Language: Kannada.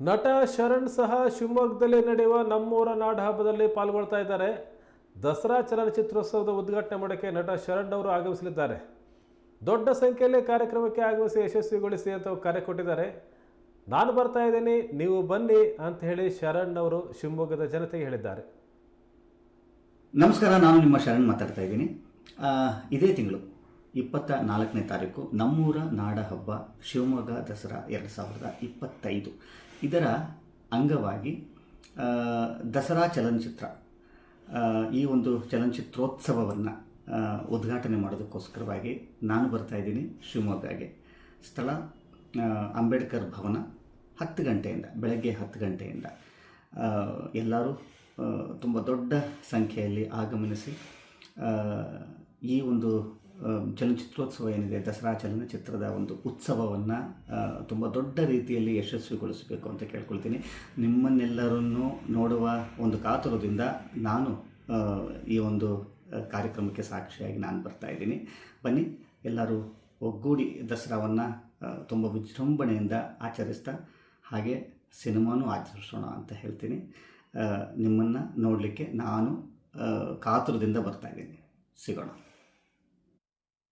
ನಟ ಶರಣ್ ಸಹ ಶಿವಮೊಗ್ಗದಲ್ಲಿ ನಡೆಯುವ ನಮ್ಮೂರ ನಾಡ ಹಬ್ಬದಲ್ಲಿ ಪಾಲ್ಗೊಳ್ತಾ ಇದ್ದಾರೆ. ದಸರಾ ಚಲನಚಿತ್ರೋತ್ಸವದ ಉದ್ಘಾಟನೆ ಮಾಡೋಕ್ಕೆ ನಟ ಶರಣ್ ಅವರು ಆಗಮಿಸಲಿದ್ದಾರೆ. ದೊಡ್ಡ ಸಂಖ್ಯೆಯಲ್ಲಿ ಕಾರ್ಯಕ್ರಮಕ್ಕೆ ಆಗಮಿಸಿ ಯಶಸ್ವಿಗೊಳಿಸಿ ಅಂತ ಕರೆ ಕೊಟ್ಟಿದ್ದಾರೆ. ನಾನು ಬರ್ತಾ ಇದ್ದೀನಿ, ನೀವು ಬನ್ನಿ ಅಂತ ಹೇಳಿ ಶರಣ್ ಅವರು ಶಿವಮೊಗ್ಗದ ಜನತೆಗೆ ಹೇಳಿದ್ದಾರೆ. ನಮಸ್ಕಾರ, ನಾನು ನಿಮ್ಮ ಶರಣ್ ಮಾತಾಡ್ತಾ ಇದ್ದೀನಿ. ಇದೇ ತಿಂಗಳು. ಇಪ್ಪತ್ತ ನಾಲ್ಕನೇ ತಾರೀಕು ನಮ್ಮೂರ ನಾಡ ಹಬ್ಬ ಶಿವಮೊಗ್ಗ ದಸರಾ ಎರಡು ಸಾವಿರದ ಇಪ್ಪತ್ತೈದು. ಇದರ ಅಂಗವಾಗಿ ದಸರಾ ಚಲನಚಿತ್ರ ಈ ಒಂದು ಚಲನಚಿತ್ರೋತ್ಸವವನ್ನು ಉದ್ಘಾಟನೆ ಮಾಡೋದಕ್ಕೋಸ್ಕರವಾಗಿ ನಾನು ಬರ್ತಾ ಇದ್ದೀನಿ ಶಿವಮೊಗ್ಗಗೆ. ಸ್ಥಳ ಅಂಬೇಡ್ಕರ್ ಭವನ ಹತ್ತು ಗಂಟೆಯಿಂದ, ಬೆಳಗ್ಗೆ ಹತ್ತು ಗಂಟೆಯಿಂದ. ಎಲ್ಲರೂ ತುಂಬ ದೊಡ್ಡ ಸಂಖ್ಯೆಯಲ್ಲಿ ಆಗಮನಿಸಿ ಈ ಒಂದು ಚಲನಚಿತ್ರೋತ್ಸವ ಏನಿದೆ, ದಸರಾ ಚಲನಚಿತ್ರದ ಒಂದು ಉತ್ಸವವನ್ನು ತುಂಬ ದೊಡ್ಡ ರೀತಿಯಲ್ಲಿ ಯಶಸ್ವಿಗೊಳಿಸಬೇಕು ಅಂತ ಕೇಳ್ಕೊಳ್ತೀನಿ. ನಿಮ್ಮನ್ನೆಲ್ಲರನ್ನೂ ನೋಡುವ ಒಂದು ಕಾತುರದಿಂದ ನಾನು ಈ ಒಂದು ಕಾರ್ಯಕ್ರಮಕ್ಕೆ ಸಾಕ್ಷಿಯಾಗಿ ನಾನು ಬರ್ತಾ ಇದ್ದೀನಿ. ಬನ್ನಿ, ಎಲ್ಲರೂ ಒಗ್ಗೂಡಿ ದಸರಾವನ್ನು ತುಂಬ ವಿಜೃಂಭಣೆಯಿಂದ ಆಚರಿಸ್ತಾ, ಹಾಗೆ ಸಿನಿಮಾನೂ ಆಚರಿಸೋಣ ಅಂತ ಹೇಳ್ತೀನಿ. ನಿಮ್ಮನ್ನು ನೋಡಲಿಕ್ಕೆ ನಾನು ಕಾತುರದಿಂದ ಬರ್ತಾ ಇದ್ದೀನಿ. ಸಿಗೋಣ.